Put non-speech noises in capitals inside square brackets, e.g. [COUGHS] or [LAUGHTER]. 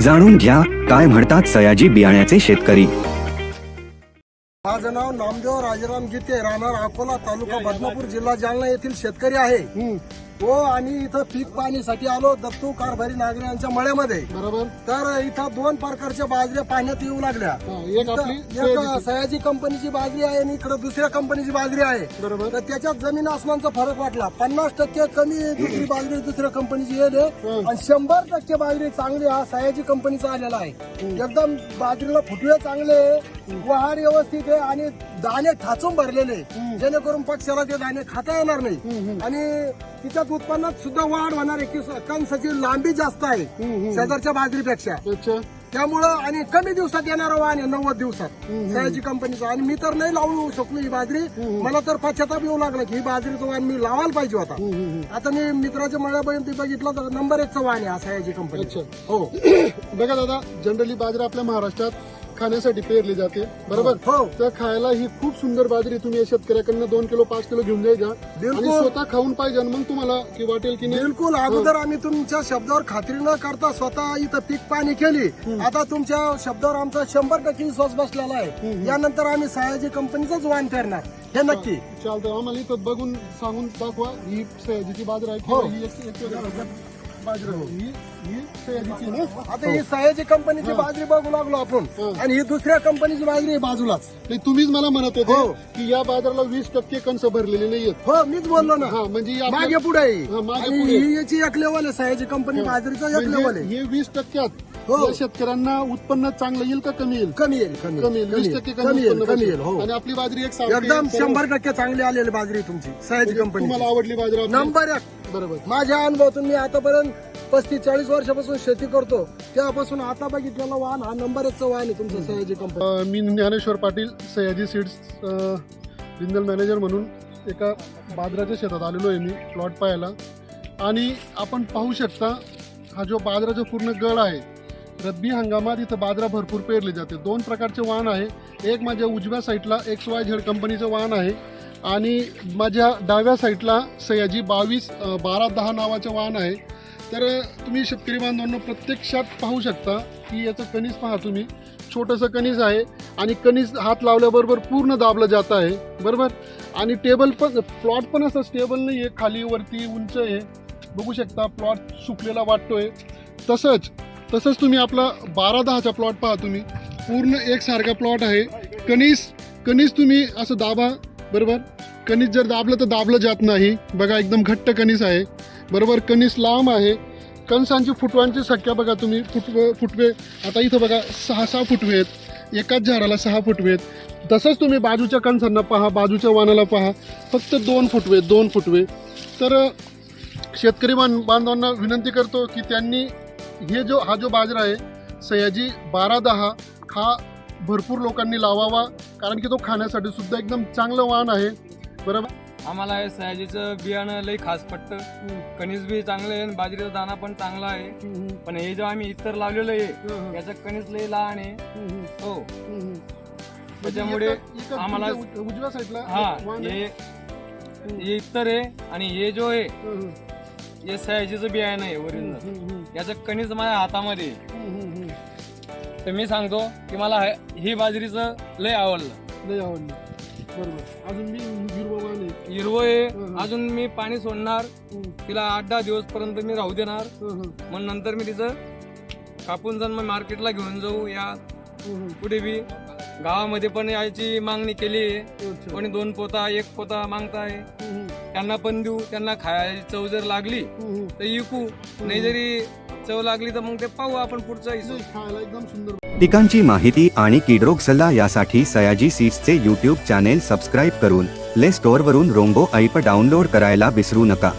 जाणून घ्या काय म्हणतात सयाजी बियाण्याचे शेतकरी. माझं नाव नामदेव राजाराम गीते राहणार अकोला तालुका बदनापूर जिल्हा जालना येथील शेतकरी आहे. हो आणि इथं पीक पाणीसाठी आलो दत्तू कारभारी नागरे यांच्या मळ्यामध्ये. बरोबर. तर इथं दोन प्रकारच्या बाजऱ्या पाण्यात येऊ लागल्या. हा, एक आपली सयाजी कंपनीची बाजरी आहे आणि इकडे दुसऱ्या कंपनीची बाजरी आहे. बरोबर. तर त्याच्यात जमीन आसमानचा फरक वाटला. पन्नास टक्के कमी दुसरी बाजरी दुसऱ्या कंपनीची येईल आणि शंभर टक्के बाजरी चांगली हा सयाजी कंपनीचा आलेला आहे. एकदम बाजरीला फुटवे चांगले वहार व्यवस्थित आहे आणि दाणे ठाचून भरलेले जेणेकरून पक्षाला ते दाणे खाता येणार नाही. आणि तिच्यात उत्पन्नात सुद्धा वाढ होणार आहे. की कणसाची लांबी जास्त आहे. शेजारच्या बाजरीपेक्षा. अच्छा. त्यामुळं आणि कमी दिवसात येणारा वाहन आहे नव्वद दिवसात. सयाजी कंपनीचा. आणि मी तर नाही लावू शकलो ही बाजरी. मला तर पश्चाताप येऊ लागला की ही बाजरीचं वाहन मी लावायला पाहिजे होता. आता मी मित्राच्या मळ्यापर्यंत बघितलं तर नंबर एकचं वाहन आहे हा सयाजी कंपनी अच्छा. हो. [COUGHS] बघा दादा जनरली बाजरी आपल्या महाराष्ट्रात खाण्यासाठी पेरली जाते. बरोबर? हो. तर खायला ही खूप सुंदर बाजरी तुम्ही या शेतकऱ्याकडनं दोन किलो पाच किलो घेऊन जायचा. बिलकुल. आणि स्वतः खाऊन पाहिजे मग तुम्हाला की वाटेल की नाही. बिलकुल. अगोदर आम्ही तुमच्या शब्दावर खात्री न करता स्वतः इथं पीक पाणी केली. आता तुमच्या शब्दावर आमचा शंभर टक्के विश्वास बसलेला आहे. यानंतर आम्ही सयाजी कंपनीचाच वाहन करणार हे नक्की. चालतं आम्हाला इथं बघून सांगून दाखवा. ही सयाजीची बाजरी आहे हो. ही. बाजरी. ही ही आता ही सयाजी कंपनीची बाजरी बघू लागलो आपण हो. आणि ही दुसऱ्या कंपनीची बाजरी आहे बाजूलाच नाही तुम्हीच मला म्हणत होते हो. की या बाजाराला वीस टक्के कंस भरलेले नाहीयेत हो मीच बोललो ना हा म्हणजे ही मागे पुढे. हा. ही याची एक लेवल आहे सयाजी कंपनी बाजरीचा एक लेवल म्हणजे आहे हे वीस टक्क्यात हो. या शेतकऱ्यांना उत्पन्न चांगलं येईल का कमी येईल कमी येईल कमी येईल वीस टक्के कमी येईल कमी येईल. हो आणि आपली बाजरी एक एकदम. शंभर टक्के चांगली आलेली बाजरी तुमची सयाजी कंपनी तुम्हाला आवडली बाजरी? नंबर एक बरोबर. माझ्या अनुभवातून मी आतापर्यंत पस्तीस चाळीस वर्षापासून शेती करतो. तेव्हापासून आता बघितलेला वाहन हा नंबर एकचा वाहन आहे तुमचं सयाजी कंपनी अं, मी ज्ञानेश्वर पाटील सयाजी सीड्स रिंदल मॅनेजर म्हणून एका बाजराच्या शेतात आलेलो आहे मी प्लॉट पाहायला. आणि आपण पाहू शकता हा जो बाजराचा पूर्ण गड आहे रब्बी हंगामात इथं बाजरा भरपूर पेरले जाते. दोन प्रकारचे वाहन आहे. एक माझ्या उजव्या साईडला एक्स वाय झेड कंपनीचं वाहन आहे. आणि माझ्या डाव्या साईडला सयाजी बावीस बारा दहा नावाचं वाहन आहे. तर तुम्ही शेतकरी बांधवांना प्रत्यक्षात पाहू शकता की याचं कणीस पहा तुम्ही. छोटंसं कणीस आहे आणि कणीस हात लावल्याबरोबर पूर्ण दाबलं जात आहे. बरोबर? आणि टेबल पण प्लॉट पण असं स्टेबल नाही आहे. खाली वरती उंच आहे. बघू शकता प्लॉट सुकलेला वाटतोय. तसंच तसंच तुम्ही आपला बारा दहाचा प्लॉट पहा तुम्ही. पूर्ण एकसारखा प्लॉट आहे. कणीस कणीस तुम्ही असं दाबा. बरोबर? कणीस जर दाबलं तर दाबलं जात नाही. बघा एकदम घट्ट कणीस आहे. बरोबर कणीस लांब आहे. कणसांची फुटव्यांची संख्या बघा तुम्ही. फुटवे फुटवे. आता इथं बघा सहा सहा फुटवे आहेत. एकाच झाडाला सहा फुटवे आहेत. तसंच तुम्ही बाजूच्या कणसांना पहा बाजूच्या वानाला पहा. फक्त दोन फुटवे दोन फुटवे. तर शेतकरी बां बांधवांना विनंती करतो की त्यांनी हे जो हा जो बाजरा आहे सयाजी बारा दहा हा भरपूर लोकांनी लावावा. कारण की तो खाण्यासाठी सुद्धा एकदम चांगलं वाण आहे. बरोबर? आम्हाला हे सयाजीचं बियाणं लई खास पडतं कणीस बी चांगलं आहे बाजरीचा दाना पण चांगला आहे. पण हे जो आम्ही इतर लावलेलं आहे याचं कणीस लई लहान आहे. हो. त्याच्यामुळे एका आम्हाला- उजव्या साईडला हा. हे हे इतर आहे आणि हे जो आहे हे सयाजीचं बियाणं आहे ओरिजिनल हम्म, याचं कणीस माझ्या हातामध्ये. तर मी सांगतो की मला हे- ही बाजरीचं लय आवडलं. लय आवडलं. बरोबर. अजून मी हिरवा वाण आहे. हिरवं आहे. हम्म. अजून मी पाणी सोडणार. तिला आठ दहा दिवस पर्यंत मी राहू देणार. मग नंतर मी तिचं कापून जाऊन मग मार्केटला घेऊन जाऊ या. पुढे बी. गावामध्ये पण याची मागणी केली आहे. अच्छा. कोणी दोन पोता एक पोता मागताय. त्यांना पण देऊ. त्यांना खायची चव जर लागली. तर विकू. नाही जरी चव लागली तर मग ते पाहू आपण पुढचा खायला एकदम सुंदर. पिकांची माहिती आणि किडरोग सल्ला यासाठी सयाजी सीड्सचे यूट्यूब चॅनेल सबस्क्राईब करून प्ले स्टोअरवरून रोंगो ऐप डाउनलोड करायला विसरू नका.